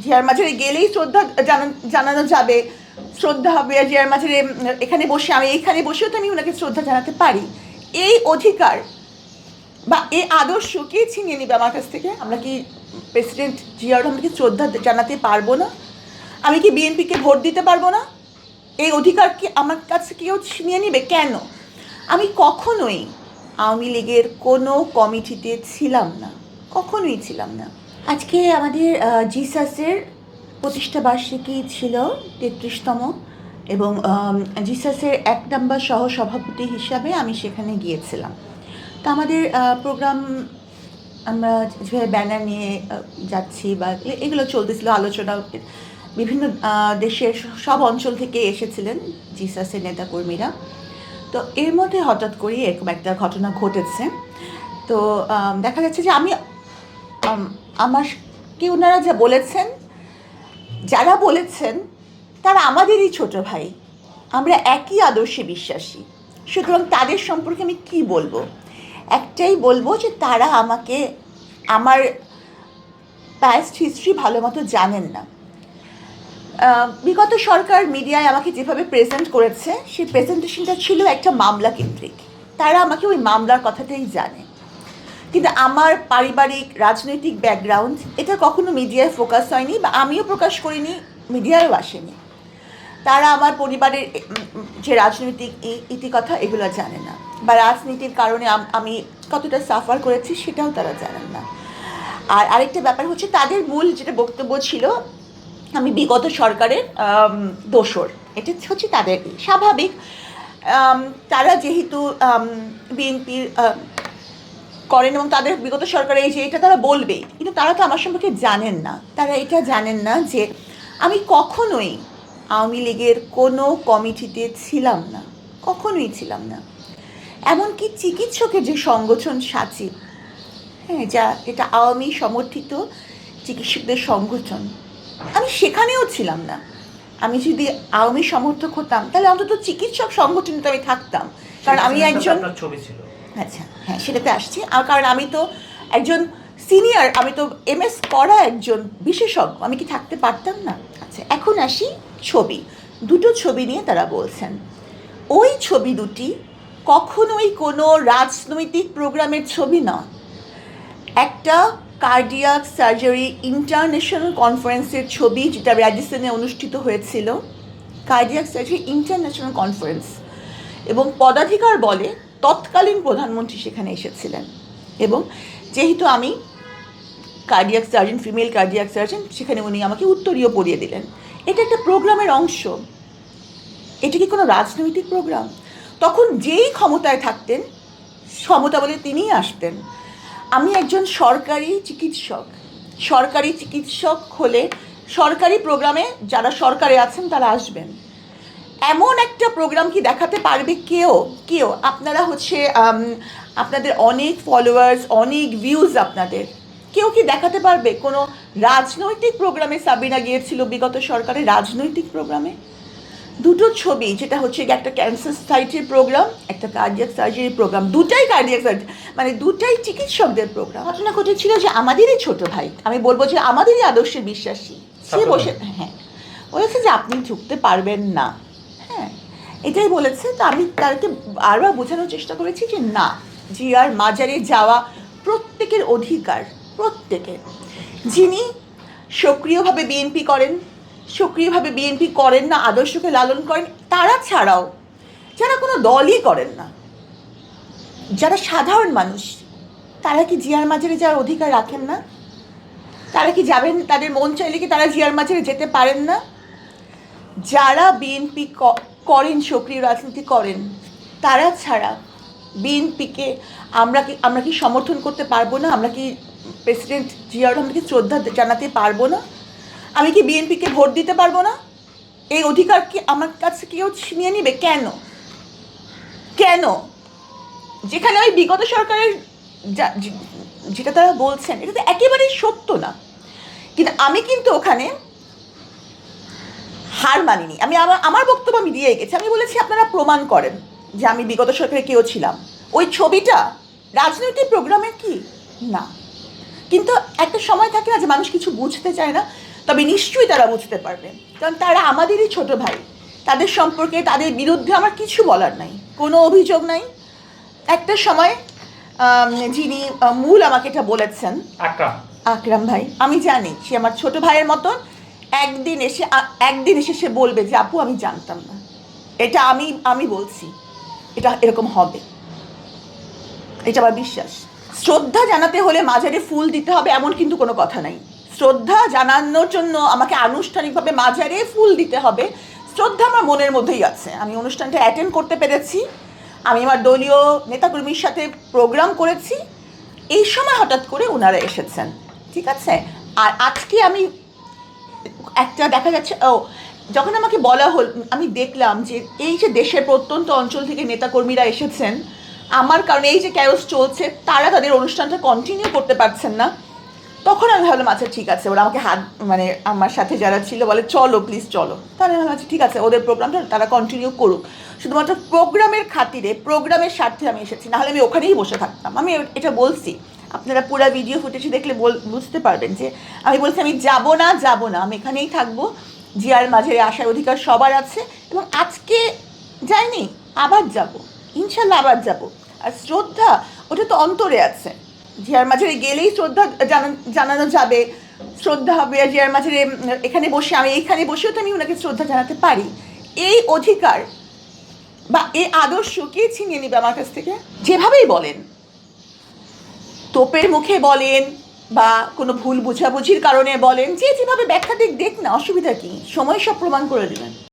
জিয়ার মাঝারে গেলেই শ্রদ্ধা জানা- জানানো যাবে। শ্রদ্ধা হবে জিয়ার মাঝারে এখানে বসে, আমি এইখানে বসেও তো আমি ওনাকে শ্রদ্ধা জানাতে পারি। এই অধিকার বা এই আদর্শ কে ছিনিয়ে নেবে আমার কাছ থেকে? আমরা কি প্রেসিডেন্ট জিয়াউর রহমানকে শ্রদ্ধা জানাতে পারব না? আমি কি বিএনপিকে ভোট দিতে পারব না? এই অধিকার কি আমার কাছে কেউ ছিনিয়ে নেবে? কেন? আমি কখনোই আওয়ামী লীগের কোনো কমিটিতে ছিলাম না। কখনোই ছিলাম না। আজকে আমাদের জিসাসের প্রতিষ্ঠা বার্ষিকী ছিল তেত্রিশতম এবং জিসাসের এক নম্বর সহ সভাপতি হিসাবে আমি সেখানে গিয়েছিলাম। তো আমাদের প্রোগ্রাম আমরা যেভাবে ব্যানার নিয়ে যাচ্ছি বা এগুলো চলতেছিল, আলোচনা বিভিন্ন দেশের সব অঞ্চল থেকে এসেছিলেন জিসাসের নেতাকর্মীরা। তো এর মধ্যে হঠাৎ করেই এরকম একটা ঘটনা ঘটেছে। তো দেখা যাচ্ছে যে আমি আম, আমার কি ওনারা যা বলেছেন যারা বলেছেন তারা আমাদেরই ছোট ভাই। আমরা একই আদর্শে বিশ্বাসী। সুতরাং তাদের সম্পর্কে আমি কি বলব? একটাই বলব যে তারা আমাকে আমার পাস্ট হিস্ট্রি ভালো মতো জানেন না। বিগত সরকার মিডিয়ায় আমাকে যেভাবে প্রেজেন্ট করেছে সেই প্রেজেন্টেশনটা ছিল একটা মামলা কেন্দ্রিক তারা আমাকে ওই মামলার কথাটাই জানে। কিন্তু আমার পারিবারিক রাজনৈতিক ব্যাকগ্রাউন্ড এটা কখনো মিডিয়ায় ফোকাস হয়নি বা আমিও প্রকাশ করিনি মিডিয়ায়ও আসেনি। তারা আমার পরিবারের যে রাজনৈতিক ইতিকথা এগুলো জানে না। বা রাজনীতির কারণে আমি কতটা সাফার করেছি, সেটাও তারা জানেন না। আর আরেকটা ব্যাপার হচ্ছে, তাদের মূল যেটা বক্তব্য ছিল, আমি বিগত সরকারের দোসর। এটা হচ্ছে তাদের, স্বাভাবিক। তারা যেহেতু বিএনপির করেন এবং তাদের বিগত সরকারের এই যে এটা তারা বলবে কিন্তু তারা তো আমার সম্পর্কে জানেন না। তারা এটা জানেন না যে আমি কখনোই আওয়ামী লীগের কোনো কমিটিতে ছিলাম না কখনোই ছিলাম না। এমনকি চিকিৎসকের যে সংগঠন সাচিব হ্যাঁ যা এটা আওয়ামী সমর্থিত চিকিৎসকদের সংগঠন আমি সেখানেও ছিলাম না। আমি যদি আওয়ামী সমর্থক হতাম তাহলে অন্তত চিকিৎসক সংগঠনে তো আমি থাকতাম। কারণ আমি একজন ছবি ছিল। আচ্ছা হ্যাঁ সেটাতে আসছি। আর কারণ আমি তো একজন সিনিয়র আমি তো এমএস করা একজন বিশেষজ্ঞ, আমি কি থাকতে পারতাম না? আচ্ছা এখন আসি ছবি। দুটো ছবি নিয়ে তারা বলছেন, ওই ছবি দুটি কখনোই কোনো রাজনৈতিক প্রোগ্রামের ছবি নয় একটা কার্ডিয়াক সার্জারি ইন্টারন্যাশনাল কনফারেন্সের ছবি, যেটা র্যাডিসনে অনুষ্ঠিত হয়েছিল। কার্ডিয়াক সার্জারি ইন্টারন্যাশনাল কনফারেন্স এবং পদাধিকার বলে তৎকালীন প্রধানমন্ত্রী সেখানে এসেছিলেন। এবং যেহেতু আমি cardiac surgeon female cardiac surgeon সেখানে উনি আমাকে উত্তরীয় পড়িয়ে দিলেন। এটা একটা প্রোগ্রামের অংশ। এটা কি কোনো রাজনৈতিক প্রোগ্রাম তখন যেই ক্ষমতায় থাকতেন ক্ষমতা বলে তিনিই আসতেন। আমি একজন সরকারি চিকিৎসক। সরকারি চিকিৎসক হলে সরকারি প্রোগ্রামে যারা সরকারে আছেন তারা আসবেন। এমন একটা প্রোগ্রাম কি দেখাতে পারবে কেউ? কেউ? আপনারা হচ্ছে আপনাদের অনেক ফলোয়ার্স অনেক ভিউজ আপনাদের। কেউ কি দেখাতে পারবে? কোনো রাজনৈতিক প্রোগ্রামে সাবিনা গিয়েছিল বিগত সরকারের রাজনৈতিক প্রোগ্রামে দুটো ছবি যেটা হচ্ছে একটা ক্যান্সার সোসাইটির প্রোগ্রাম একটা কার্ডিয়াক সার্জারি প্রোগ্রাম দুটাই কার্ডিয়াক সার্জারি মানে দুটাই চিকিৎসকদের প্রোগ্রাম ঘটনা ঘটেছিল যে আমাদেরই ছোট ভাই আমি বলব যে আমাদেরই আদর্শে বিশ্বাসী। সে। বসে হ্যাঁ। বলেছে যে আপনি ঢুকতে পারবেন না। এটাই বলেছে তো আমি তাকে বারবার বোঝানোর চেষ্টা করেছি যে না, জিয়ার মাজারে যাওয়া প্রত্যেকের অধিকার, প্রত্যেকের। যিনি সক্রিয়ভাবে বিএনপি করেন, সক্রিয়ভাবে বিএনপি করেন না, আদর্শকে লালন করেন, তারা ছাড়াও যারা কোনো দলই করেন না, যারা সাধারণ মানুষ, তারা কি জিয়ার মাজারে যাওয়ার অধিকার রাখেন না? তারা কি যাবেন, তাদের মন চাইলে কি তারা জিয়ার মাজারে যেতে পারেন না? যারা বিএনপি করেন, সক্রিয় রাজনীতি করেন। তারা ছাড়া বিএনপিকে আমরা কি আমরা কি সমর্থন করতে পারব না? আমরা কি প্রেসিডেন্ট জিয়াউর রহমানকে শ্রদ্ধা জানাতে পারব না? আমি কি বিএনপিকে ভোট দিতে পারব না? এই অধিকার কি আমার কাছে কেউ ছিনিয়ে নিবে? কেন? কেন? যেখানে ওই বিগত সরকারের যেটা তারা বলছেন, এটা তো একেবারেই সত্য না। কিন্তু আমি কিন্তু ওখানে হার মানিনি। আমি আমার আমার বক্তব্য আমি দিয়ে গেছি। আমি বলেছি আপনারা প্রমাণ করেন যে আমি বিগত সরকারে কেউ ছিলাম। ওই ছবিটা রাজনৈতিক প্রোগ্রামে কি? না। কিন্তু একটা সময় থাকে না যে মানুষ কিছু বুঝতে চায় না তবে নিশ্চয়ই তারা বুঝতে পারবে। কারণ তারা আমাদেরই ছোট ভাই। তাদের সম্পর্কে তাদের বিরুদ্ধে আমার কিছু বলার নাই। কোনো অভিযোগ নাই। একটা সময় যিনি মূল আমাকে এটা বলেছেন আকরাম। আকরাম ভাই আমি জানি সে আমার ছোট ভাইয়ের মতন। একদিন এসে একদিন এসে সে বলবে যে, আপু, আমি জানতাম না। এটা আমি আমি বলছি। এটা এরকম হবে। এটা আমার বিশ্বাস। শ্রদ্ধা জানাতে হলে মাঝারে ফুল দিতে হবে, এমন কিন্তু কোনো কথা নাই। শ্রদ্ধা জানানোর জন্য আমাকে আনুষ্ঠানিকভাবে মাঝারে ফুল দিতে হবে। শ্রদ্ধা আমার মনের মধ্যেই আছে। আমি অনুষ্ঠানটা অ্যাটেন্ড করতে পেরেছি। আমি আমার দলীয় নেতাকর্মীর সাথে প্রোগ্রাম করেছি। এই সময় হঠাৎ করে ওনারা এসেছেন। ঠিক আছে? আর আজকে আমি একটা দেখা যাচ্ছে, ও, যখন আমাকে বলা হল, আমি দেখলাম যে এই যে দেশের প্রত্যন্ত অঞ্চল থেকে নেতাকর্মীরা এসেছেন, আমার কারণে এই যে ক্যারোস চলছে, তারা তাদের অনুষ্ঠানটা কন্টিনিউ করতে পারছেন না। তখন আমি ভাবলাম আচ্ছা ঠিক আছে, ওরা আমাকে হাত মানে আমার সাথে যারা ছিল, বলে, চলো প্লিজ চলো। তাহলে ভাবলাম আচ্ছা ঠিক আছে, ওদের প্রোগ্রামটা তারা কন্টিনিউ করুক। শুধুমাত্র প্রোগ্রামের খাতিরে প্রোগ্রামের স্বার্থে আমি এসেছি, নাহলে আমি ওখানেই বসে থাকতাম। আমি এটা বলছি। আপনারা পুরো ভিডিও ফুটেজ দেখলে বুঝতে পারবেন যে আমি বলছি আমি যাব না যাব না। আমি এখানেই থাকব। জিয়ার মাঝে আসার অধিকার সবার আছে এবং আজকে যাইনি, আবার যাব। ইনশাল্লাহ আবার যাব। আর শ্রদ্ধা, ওটা তো অন্তরে আছে। জিয়ার মাঝে গেলেই শ্রদ্ধা জানা- জানানো যাবে। শ্রদ্ধা হবে আর জিয়ার মাঝে এখানে বসে, আমি এইখানে বসেও তো আমি ওনাকে শ্রদ্ধা জানাতে পারি। এই অধিকার বা এই আদর্শ কে ছিনিয়ে নেবে আমার কাছ থেকে? যেভাবেই বলেন। তোপের মুখে বলেন বা কোনো ভুল বোঝাবুঝির কারণে বলেন, যে যেভাবে ব্যাখ্যা দিক দেখ না, অসুবিধা কী? সময় সব প্রমাণ করে দেবেন।